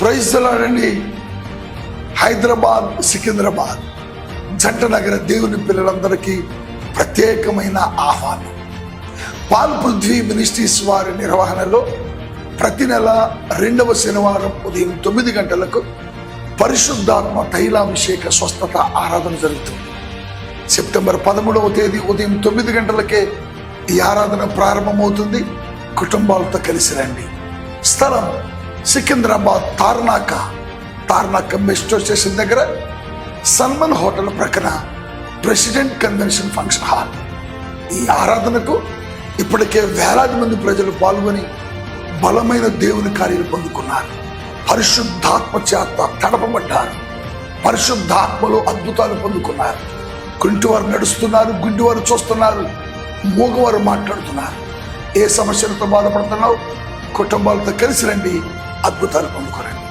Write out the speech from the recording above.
ప్రైజ్లాడండి హైదరాబాద్ సికింద్రాబాద్ జంట నగర దేవుని పిల్లలందరికీ ప్రత్యేకమైన ఆహ్వానం. పాల్ పృథ్వీ మినిస్ట్రీస్ వారి నిర్వహణలో ప్రతి నెల రెండవ శనివారం ఉదయం తొమ్మిది గంటలకు పరిశుద్ధాత్మ తైలాభిషేక స్వస్థత ఆరాధన జరుగుతుంది. సెప్టెంబర్ పదమూడవ తేదీ ఉదయం తొమ్మిది గంటలకే ఈ ఆరాధన ప్రారంభమవుతుంది. కుటుంబాలతో కలిసి రండి. స్థలం సికింద్రాబాద్ తార్నాక తార్నాక మెట్రో స్టేషన్ దగ్గర సల్మన్ హోటల్ ప్రక్కన ప్రెసిడెంట్ కన్వెన్షన్ ఫంక్షన్ హాల్. ఈ ఆరాధనకు ఇప్పటికే వేలాది మంది ప్రజలు పాల్గొని బలమైన దేవుని కార్యాలు పొందుకున్నారు. పరిశుద్ధాత్మ చేత తడపబడ్డారు. పరిశుద్ధాత్మలో అద్భుతాలు పొందుకున్నారు. కుంటివారు నడుస్తున్నారు గుడ్డివారు చూస్తున్నారు మూగవారు మాట్లాడుతున్నారు. ఏ సమస్యలతో బాధపడుతున్నావు? కుటుంబాలతో కలిసి రండి. అద్భుతాలు పొందుకోరండి